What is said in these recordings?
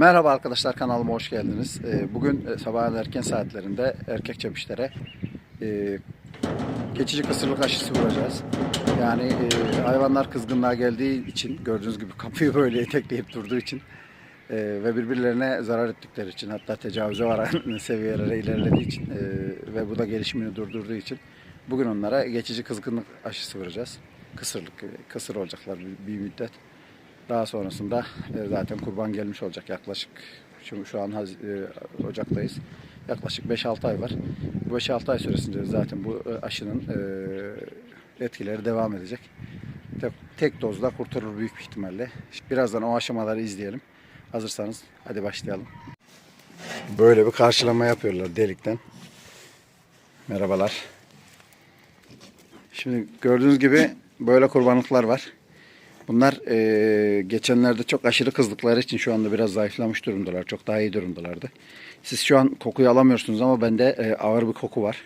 Merhaba arkadaşlar kanalıma hoş geldiniz. Ee, Bugün e, sabahın erken saatlerinde erkek çepişlere e, geçici kısırlık aşısı vuracağız. Yani e, hayvanlar kızgınlığa geldiği için gördüğünüz gibi kapıyı böyle etekleyip durduğu için ve birbirlerine zarar ettikleri için hatta tecavüze varan seviyelere ilerlediği için ve bu da gelişimini durdurduğu için bugün onlara geçici kızgınlık aşısı vuracağız. Kısırlık, kısır olacaklar bir müddet. Daha sonrasında e, zaten kurban gelmiş olacak yaklaşık şu, şu an Haz- e, Ocak'tayız. Yaklaşık 5-6 ay var. Bu 5-6 ay süresince zaten bu e, aşının etkileri devam edecek. Tek, tek dozla kurtarır büyük bir ihtimalle. Birazdan o aşamaları izleyelim. Hazırsanız hadi başlayalım. Böyle bir karşılama yapıyorlar delikten. Merhabalar. Şimdi gördüğünüz gibi böyle kurbanlıklar var. Bunlar eee, geçenlerde çok aşırı kızdıkları için şu anda biraz zayıflamış durumdalar. Çok daha iyi durumdalardı. Siz şu an kokuyu alamıyorsunuz ama bende eee, ağır bir koku var.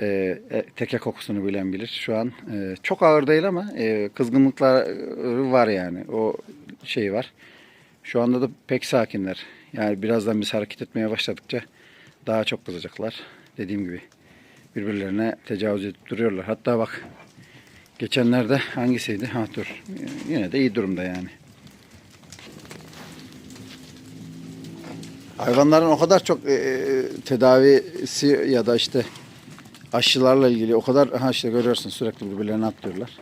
Eee, e, teke kokusunu bilen bilir. Şu an eee, çok ağır değil ama eee kızgınlıkları var yani. O şey var. Şu anda da pek sakinler. Yani birazdan biz hareket etmeye başladıkça daha çok kızacaklar. Dediğim gibi birbirlerine tecavüz edip duruyorlar. Hatta bak Geçenlerde hangisiydi? Ha dur. Yine de iyi durumda yani. Hayvanların o kadar çok e, e, tedavisi ya da işte aşılarla ilgili o kadar ha işte görüyorsun sürekli birbirlerine atlıyorlar.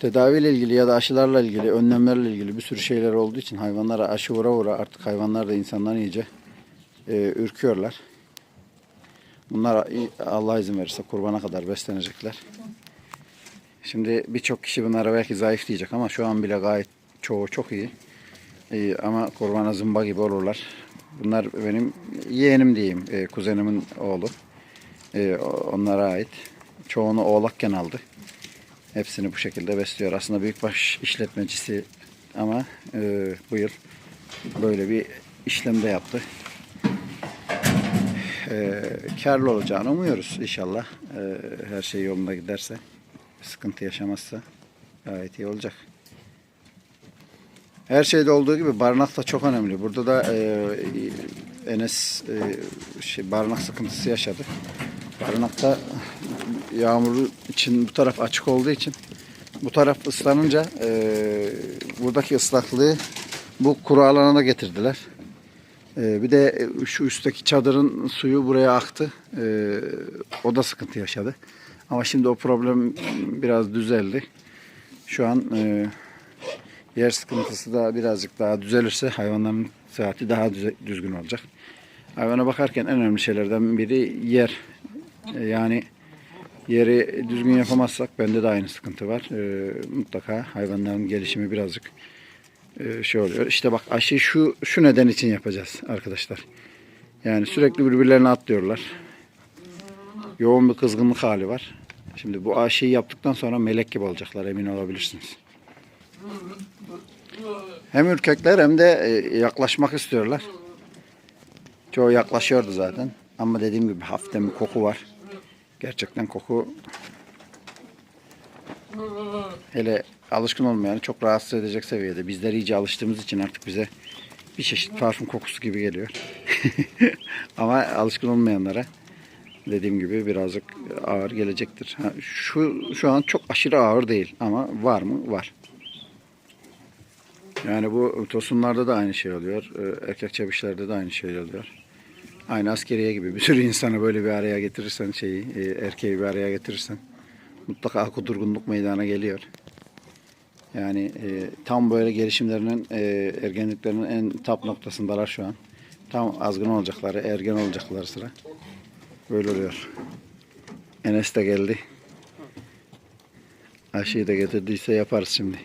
Tedaviyle ilgili ya da aşılarla ilgili, önlemlerle ilgili bir sürü şeyler olduğu için hayvanlara aşı vura vura artık hayvanlar da insandan iyice e, ürküyorlar. Bunlar Allah izin verirse kurbana kadar beslenecekler. Şimdi birçok kişi bunlara belki zayıf diyecek ama şu an bile gayet çoğu çok iyi. İyi ama kurbana zımba gibi olurlar. Bunlar benim yeğenim diyeyim, e, kuzenimin oğlu. E, o- onlara ait. Çoğunu oğlakken aldı. Hepsini bu şekilde besliyor. Aslında büyükbaş işletmecisi ama e, bu yıl böyle bir işlemde yaptı. E, karlı olacağını umuyoruz inşallah. E, her şey yolunda giderse sıkıntı yaşamazsa gayet iyi olacak. Her şeyde olduğu gibi barınak da çok önemli. Burada da e, Enes e, şey, barınak sıkıntısı yaşadı. Barınakta yağmuru için bu taraf açık olduğu için bu taraf ıslanınca e, buradaki ıslaklığı bu kuru alana da getirdiler. E, bir de şu üstteki çadırın suyu buraya aktı. E, o da sıkıntı yaşadı. Ama şimdi o problem biraz düzeldi. Şu an e, yer sıkıntısı da birazcık daha düzelirse hayvanların saati daha düzgün olacak. Hayvana bakarken en önemli şeylerden biri yer. E, yani yeri düzgün yapamazsak bende de aynı sıkıntı var. E, mutlaka hayvanların gelişimi birazcık e, şey oluyor. İşte bak aşı şu şu neden için yapacağız arkadaşlar. Yani sürekli birbirlerine atlıyorlar yoğun bir kızgınlık hali var. Şimdi bu aşıyı yaptıktan sonra melek gibi olacaklar emin olabilirsiniz. Hem ürkekler hem de e, yaklaşmak istiyorlar. Çoğu yaklaşıyordu zaten. Ama dediğim gibi hafiften bir koku var. Gerçekten koku hele alışkın olmayanı çok rahatsız edecek seviyede. Bizler iyice alıştığımız için artık bize bir çeşit parfüm kokusu gibi geliyor. Ama alışkın olmayanlara dediğim gibi birazcık ağır gelecektir. Ha, şu şu an çok aşırı ağır değil ama var mı? Var. Yani bu tosunlarda da aynı şey oluyor. Ee, Erkek çebişlerde de aynı şey oluyor. Aynı askeriye gibi bir sürü insanı böyle bir araya getirirsen şeyi, e, erkeği bir araya getirirsen mutlaka kudurgunluk meydana geliyor. Yani e, tam böyle gelişimlerinin, e, ergenliklerinin en tap noktasındalar şu an. Tam azgın olacakları, ergen olacakları sıra. Böyle oluyor. Enes de geldi. Aşıyı da getirdiyse yaparız şimdi.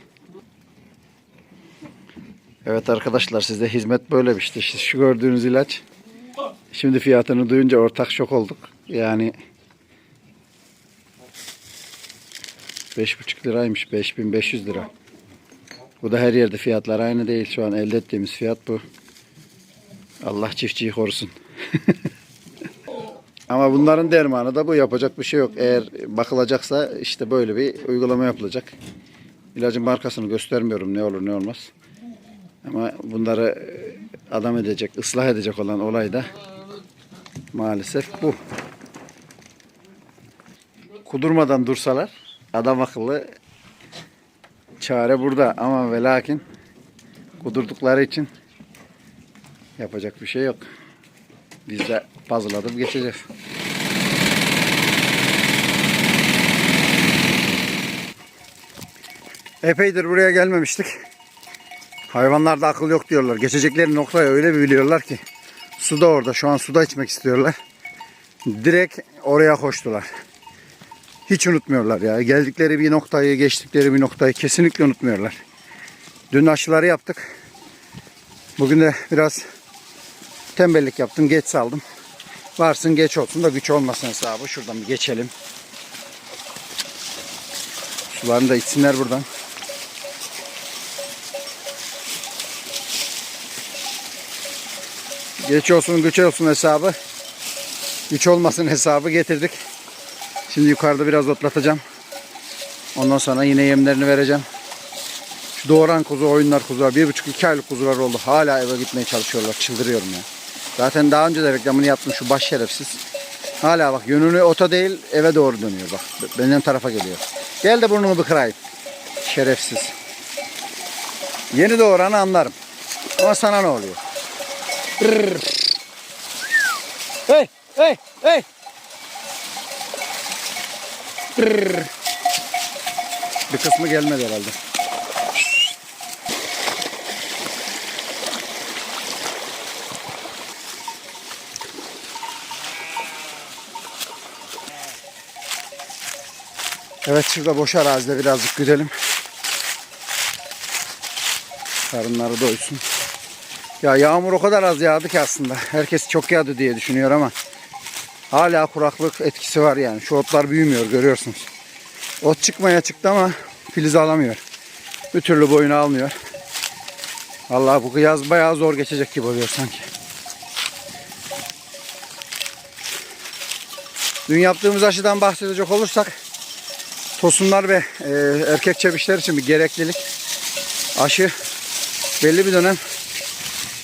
Evet arkadaşlar sizde hizmet böyle bir işte. Şu gördüğünüz ilaç. Şimdi fiyatını duyunca ortak şok olduk. Yani 5,5 liraymış. 5500 lira. Bu da her yerde fiyatlar aynı değil. Şu an elde ettiğimiz fiyat bu. Allah çiftçiyi korusun. Ama bunların dermanı da bu. Yapacak bir şey yok. Eğer bakılacaksa işte böyle bir uygulama yapılacak. İlacın markasını göstermiyorum ne olur ne olmaz. Ama bunları adam edecek, ıslah edecek olan olay da maalesef bu. Kudurmadan dursalar adam akıllı çare burada ama ve lakin kudurdukları için yapacak bir şey yok. Biz de puzzle'ladıp geçeceğiz. Epeydir buraya gelmemiştik. Hayvanlarda akıl yok diyorlar. Geçecekleri noktayı öyle bir biliyorlar ki. Su da orada. Şu an suda içmek istiyorlar. Direkt oraya koştular. Hiç unutmuyorlar ya. Geldikleri bir noktayı, geçtikleri bir noktayı kesinlikle unutmuyorlar. Dün aşıları yaptık. Bugün de biraz tembellik yaptım. Geç saldım. Varsın geç olsun da güç olmasın hesabı. Şuradan bir geçelim. Sularını da içsinler buradan. Geç olsun güç olsun hesabı. Güç olmasın hesabı getirdik. Şimdi yukarıda biraz otlatacağım. Ondan sonra yine yemlerini vereceğim. Şu doğuran kuzu, oyunlar kuzular. Bir buçuk iki aylık kuzular oldu. Hala eve gitmeye çalışıyorlar. Çıldırıyorum ya. Zaten daha önce de reklamını yaptım şu baş şerefsiz. Hala bak yönünü ota değil eve doğru dönüyor bak. Benim tarafa geliyor. Gel de burnumu bir kırayım. Şerefsiz. Yeni doğuranı anlarım. Ama sana ne oluyor? Hey, hey, hey. Bir kısmı gelmedi herhalde. Evet şurada boş arazide birazcık gidelim. Karınları doysun. Ya yağmur o kadar az yağdı ki aslında. Herkes çok yağdı diye düşünüyor ama hala kuraklık etkisi var yani. Şu otlar büyümüyor görüyorsunuz. Ot çıkmaya çıktı ama filiz alamıyor. Bir türlü boyunu almıyor. Vallahi bu yaz bayağı zor geçecek gibi oluyor sanki. Dün yaptığımız aşıdan bahsedecek olursak tosunlar ve e, erkek çebişler için bir gereklilik. Aşı belli bir dönem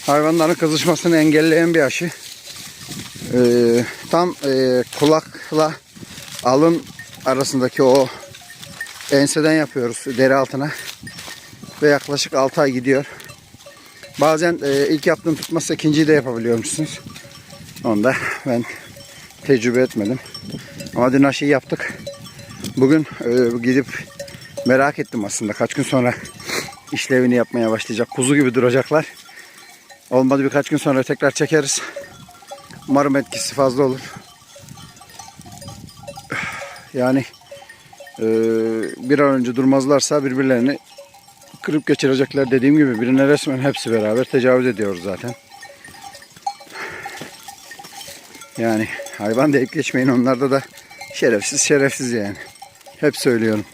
hayvanların kızışmasını engelleyen bir aşı. Ee, tam e, kulakla alın arasındaki o enseden yapıyoruz deri altına ve yaklaşık 6 ay gidiyor. Bazen e, ilk yaptığım tutmazsa ikinciyi de yapabiliyormuşsunuz. Onu da ben tecrübe etmedim. Ama dün aşıyı yaptık. Bugün e, gidip merak ettim aslında kaç gün sonra işlevini yapmaya başlayacak. Kuzu gibi duracaklar. Olmadı birkaç gün sonra tekrar çekeriz. Umarım etkisi fazla olur. Yani e, bir an önce durmazlarsa birbirlerini kırıp geçirecekler dediğim gibi birine resmen hepsi beraber tecavüz ediyoruz zaten. Yani hayvan deyip geçmeyin onlarda da şerefsiz şerefsiz yani. Hep söylüyorum.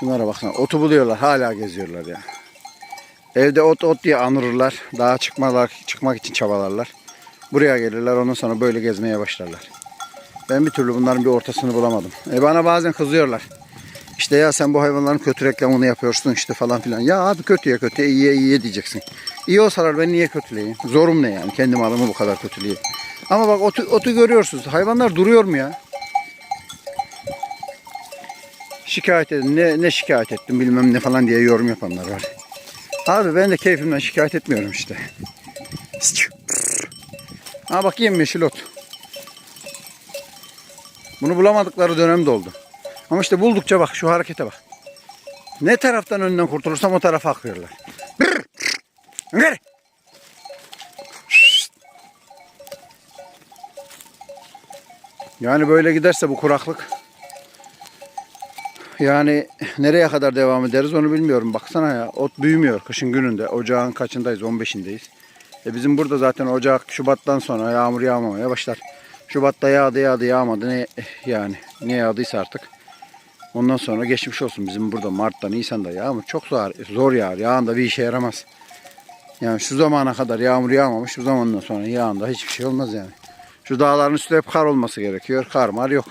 Şunlara baksana otu buluyorlar hala geziyorlar ya. Evde ot ot diye anırırlar. Daha çıkmalar, çıkmak için çabalarlar. Buraya gelirler ondan sonra böyle gezmeye başlarlar. Ben bir türlü bunların bir ortasını bulamadım. E bana bazen kızıyorlar. İşte ya sen bu hayvanların kötü reklamını yapıyorsun işte falan filan. Ya abi kötüye kötüye iyiye iyiye diyeceksin. İyi olsalar ben niye kötüleyeyim? Zorum ne yani kendi malımı bu kadar kötüleyeyim. Ama bak otu, otu görüyorsunuz. Hayvanlar duruyor mu ya? Şikayet edin. Ne, ne şikayet ettim bilmem ne falan diye yorum yapanlar var. Abi ben de keyfimden şikayet etmiyorum işte. Ha bak yemyeşil ot. Bunu bulamadıkları dönem de oldu. Ama işte buldukça bak şu harekete bak. Ne taraftan önünden kurtulursam o tarafa akıyorlar. Brr, brr, Yani böyle giderse bu kuraklık yani nereye kadar devam ederiz onu bilmiyorum. Baksana ya ot büyümüyor kışın gününde. Ocağın kaçındayız? 15'indeyiz. E bizim burada zaten Ocak, Şubat'tan sonra yağmur yağmamaya başlar. Şubat'ta yağdı yağdı yağmadı ne yani ne yağdıysa artık. Ondan sonra geçmiş olsun bizim burada Mart'ta Nisan'da yağmur çok zor, zor yağar. Yağında bir işe yaramaz. Yani şu zamana kadar yağmur yağmamış. Şu zamandan sonra yağında hiçbir şey olmaz yani. Şu dağların üstü hep kar olması gerekiyor. Kar mar yok.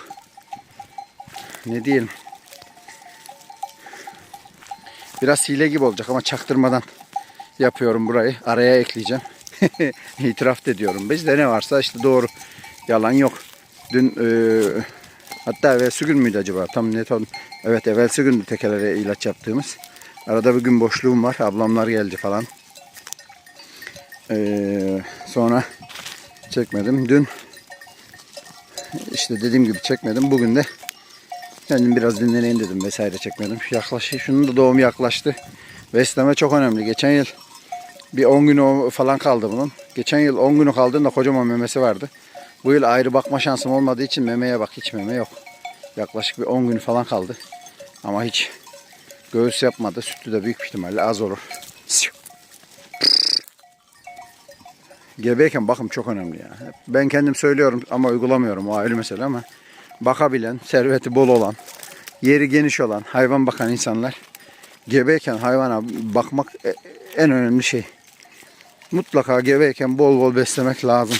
Ne diyelim. Biraz hile gibi olacak ama çaktırmadan yapıyorum burayı. Araya ekleyeceğim. İtiraf ediyorum. Bizde ne varsa işte doğru. Yalan yok. Dün e, hatta evvelsi gün müydü acaba? Tam net ol- Evet evvelsi gün tekelere ilaç yaptığımız. Arada bir gün boşluğum var. Ablamlar geldi falan. Ee, sonra çekmedim. Dün işte dediğim gibi çekmedim. Bugün de kendim biraz dinleneyim dedim vesaire çekmedim. Yaklaş, şunun da doğumu yaklaştı. Besleme çok önemli. Geçen yıl bir 10 günü falan kaldı bunun. Geçen yıl 10 günü kaldığında kocaman memesi vardı. Bu yıl ayrı bakma şansım olmadığı için memeye bak hiç meme yok. Yaklaşık bir 10 günü falan kaldı. Ama hiç göğüs yapmadı. Sütü de büyük ihtimalle az olur. Gebeyken bakım çok önemli ya. Ben kendim söylüyorum ama uygulamıyorum o ayrı mesele ama bakabilen, serveti bol olan, yeri geniş olan, hayvan bakan insanlar gebeyken hayvana bakmak e- en önemli şey. Mutlaka gebeyken bol bol beslemek lazım.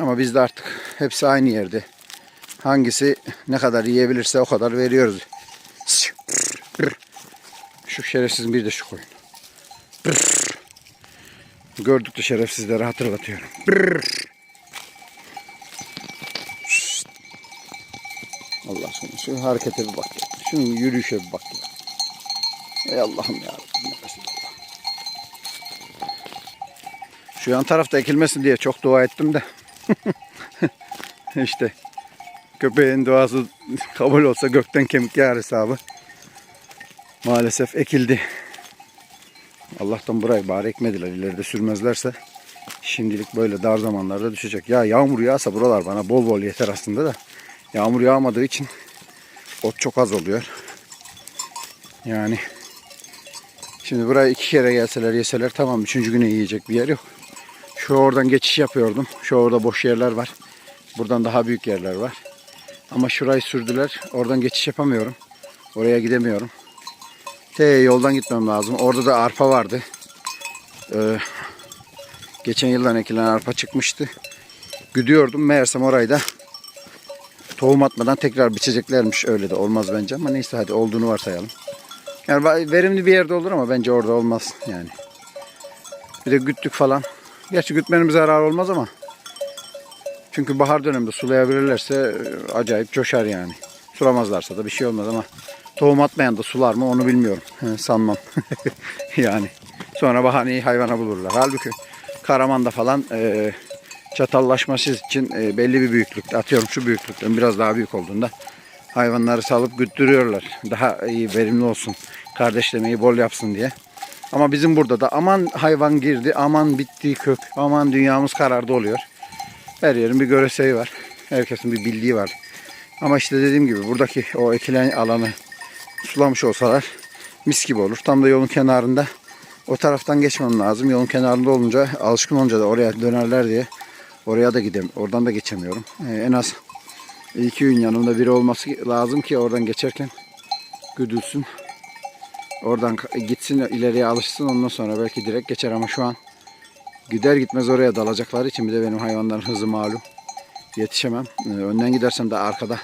Ama biz de artık hepsi aynı yerde. Hangisi ne kadar yiyebilirse o kadar veriyoruz. Şu şerefsizin bir de şu koyun. Gördükçe şerefsizleri hatırlatıyorum. Allah aşkına şu harekete bir bak ya. Yürüyüşe bir bak ya. Ey Allah'ım ya. Allah. Şu yan tarafta ekilmesin diye çok dua ettim de. işte köpeğin duası kabul olsa gökten kemik yağar hesabı. Maalesef ekildi. Allah'tan burayı bari ekmediler. İleride sürmezlerse şimdilik böyle dar zamanlarda düşecek. Ya yağmur yağsa buralar bana bol bol yeter aslında da. Yağmur yağmadığı için ot çok az oluyor. Yani şimdi buraya iki kere gelseler yeseler tamam. Üçüncü güne yiyecek bir yer yok. Şu oradan geçiş yapıyordum. Şu orada boş yerler var. Buradan daha büyük yerler var. Ama şurayı sürdüler. Oradan geçiş yapamıyorum. Oraya gidemiyorum. T yoldan gitmem lazım. Orada da arpa vardı. Ee, geçen yıldan ekilen arpa çıkmıştı. Güdüyordum. Meğersem orayı da tohum atmadan tekrar biçeceklermiş. Öyle de olmaz bence ama neyse hadi olduğunu varsayalım. Yani verimli bir yerde olur ama bence orada olmaz yani. Bir de güttük falan. Gerçi gütmenin bir zararı olmaz ama. Çünkü bahar döneminde sulayabilirlerse e, acayip coşar yani. Sulamazlarsa da bir şey olmaz ama tohum atmayan da sular mı onu bilmiyorum. Sanmam. yani. Sonra bahaneyi hayvana bulurlar. Halbuki Karaman'da falan e, çatallaşması için e, belli bir büyüklükte atıyorum şu büyüklükten biraz daha büyük olduğunda hayvanları salıp güttürüyorlar. Daha iyi verimli olsun. Kardeşlemeyi bol yapsın diye. Ama bizim burada da aman hayvan girdi, aman bitti kök, aman dünyamız karardı oluyor. Her yerin bir göreseği var. Herkesin bir bildiği var. Ama işte dediğim gibi buradaki o ekilen alanı sulamış olsalar mis gibi olur. Tam da yolun kenarında o taraftan geçmem lazım. Yolun kenarında olunca alışkın olunca da oraya dönerler diye oraya da gidem. Oradan da geçemiyorum. Ee, en az iki gün yanımda biri olması lazım ki oradan geçerken güdülsün. Oradan gitsin ileriye alışsın ondan sonra belki direkt geçer ama şu an gider gitmez oraya dalacakları için bir de benim hayvanların hızı malum. Yetişemem. Ee, önden gidersem de arkada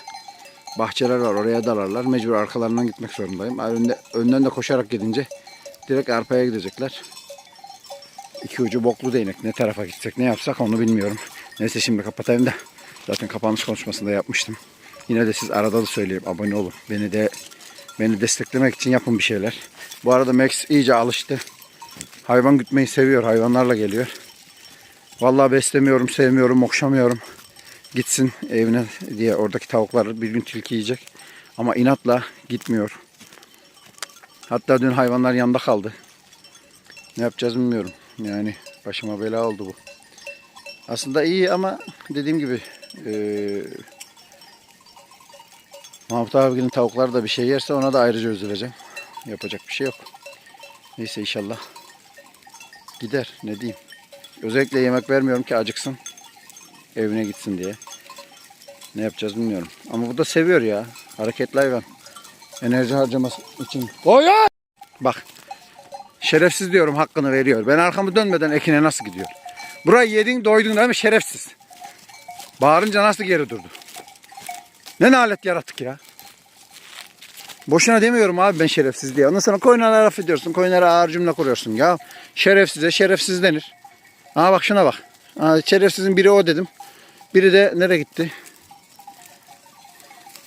bahçeler var oraya dalarlar. Mecbur arkalarından gitmek zorundayım. Önde, önden de koşarak gidince direkt arpaya gidecekler. İki ucu boklu değnek. Ne tarafa gitsek ne yapsak onu bilmiyorum. Neyse şimdi kapatayım da. Zaten kapanış konuşmasında yapmıştım. Yine de siz arada da söyleyeyim. Abone olun. Beni de beni desteklemek için yapın bir şeyler. Bu arada Max iyice alıştı. Hayvan gütmeyi seviyor. Hayvanlarla geliyor. Vallahi beslemiyorum, sevmiyorum, okşamıyorum. Gitsin evine diye oradaki tavuklar bir gün tilki yiyecek. Ama inatla gitmiyor. Hatta dün hayvanlar yanında kaldı. Ne yapacağız bilmiyorum. Yani başıma bela oldu bu. Aslında iyi ama dediğim gibi eee Mahmut abinin tavukları da bir şey yerse ona da ayrıca üzüleceğim. Yapacak bir şey yok. Neyse inşallah gider ne diyeyim. Özellikle yemek vermiyorum ki acıksın. Evine gitsin diye. Ne yapacağız bilmiyorum. Ama bu da seviyor ya. Hareketli hayvan. Enerji harcaması için. Oy! Bak. Şerefsiz diyorum hakkını veriyor. Ben arkamı dönmeden ekine nasıl gidiyor? Burayı yedin doydun değil mi şerefsiz? Bağırınca nasıl geri durdu? Ne nalet yarattık ya. Boşuna demiyorum abi ben şerefsiz diye. Ondan sonra koyunlara laf ediyorsun. Koyunlara ağır cümle kuruyorsun. Ya şerefsize şerefsiz denir. Aa bak şuna bak. Aa, şerefsizin biri o dedim. Biri de nereye gitti?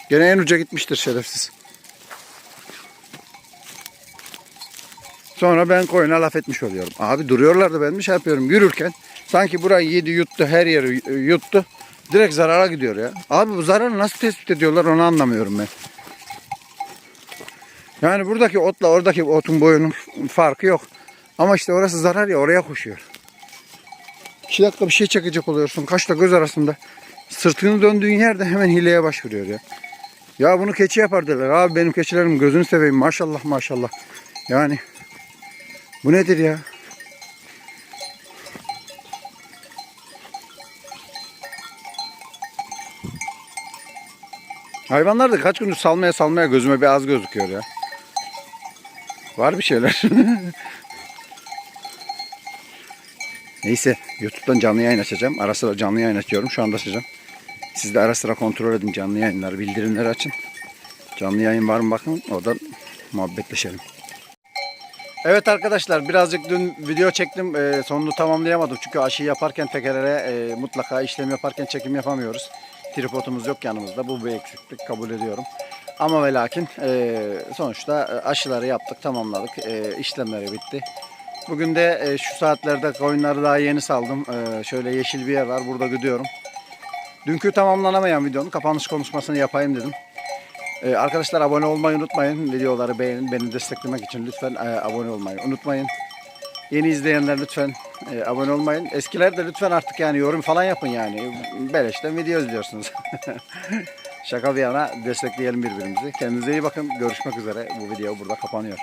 Gene en uca gitmiştir şerefsiz. Sonra ben koyuna laf etmiş oluyorum. Abi duruyorlar da ben bir şey yapıyorum. Yürürken sanki burayı yedi yuttu her yeri yuttu. Direkt zarara gidiyor ya. Abi bu zararı nasıl tespit ediyorlar onu anlamıyorum ben. Yani buradaki otla oradaki otun boyunun farkı yok. Ama işte orası zarar ya oraya koşuyor. İki dakika bir şey çekecek oluyorsun. Kaşla göz arasında. Sırtını döndüğün yerde hemen hileye başvuruyor ya. Ya bunu keçi yapar derler. Abi benim keçilerim gözünü seveyim maşallah maşallah. Yani bu nedir ya? Hayvanlar da kaç gündür salmaya salmaya gözüme bir az gözüküyor ya. Var bir şeyler. Neyse YouTube'dan canlı yayın açacağım. Ara sıra canlı yayın açıyorum. Şu anda açacağım. Siz de ara sıra kontrol edin canlı yayınları. Bildirimleri açın. Canlı yayın var mı bakın. Oradan muhabbetleşelim. Evet arkadaşlar birazcık dün video çektim. Ee, sonunu tamamlayamadım. Çünkü aşıyı yaparken tekerlere e, mutlaka işlem yaparken çekim yapamıyoruz. Tripodumuz yok yanımızda. Bu bir eksiklik kabul ediyorum. Ama ve lakin e, sonuçta e, aşıları yaptık, tamamladık. E, işlemleri bitti. Bugün de e, şu saatlerde koyunları daha yeni saldım. E, şöyle yeşil bir yer var. Burada gidiyorum. Dünkü tamamlanamayan videonun kapanış konuşmasını yapayım dedim. Ee, arkadaşlar abone olmayı unutmayın. Videoları beğenin. Beni desteklemek için lütfen e, abone olmayı unutmayın. Yeni izleyenler lütfen e, abone olmayın. Eskiler de lütfen artık yani yorum falan yapın yani. Beleşten video izliyorsunuz. Şaka bir yana destekleyelim birbirimizi. Kendinize iyi bakın. Görüşmek üzere. Bu video burada kapanıyor.